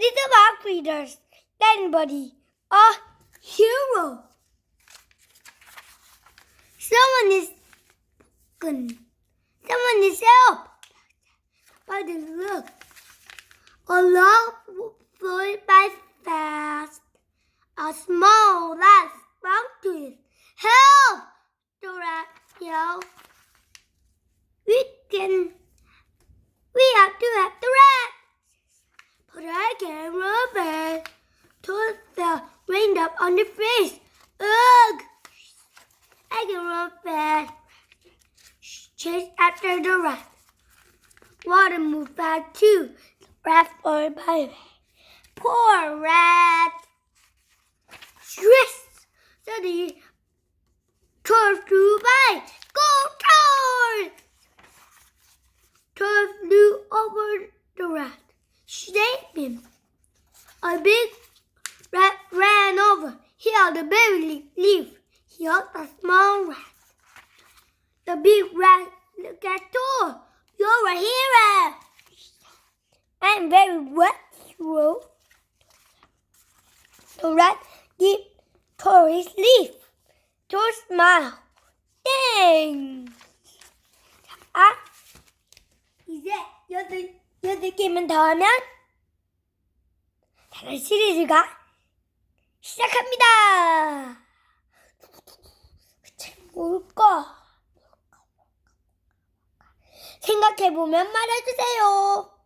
little rock readers. Anybody a hero? Someone is broken. Someone is help. By the look, a log flew by fast. A small lad sprung to it. Help! Yelled. We can. We have to have the rat. But I can't run back. the up on the face. Ugh! I can run fast. Chase after the rat. Water moved back too. Rat followed by Poor rat. Stress. Suddenly, Toad flew by. Go Toad! Toad flew over the rat. Him. A big on the berry leaf, he heard a small rat. The big rat looked at you. You're a hero. I'm very wet, wrote. The rat gave tore his leaf. Toad smiled. Thanks. Ah, he said, you're the, you're the game in town, man. 楽しいですか 시작합니다. 뭘까? 생각해보면 말해주세요.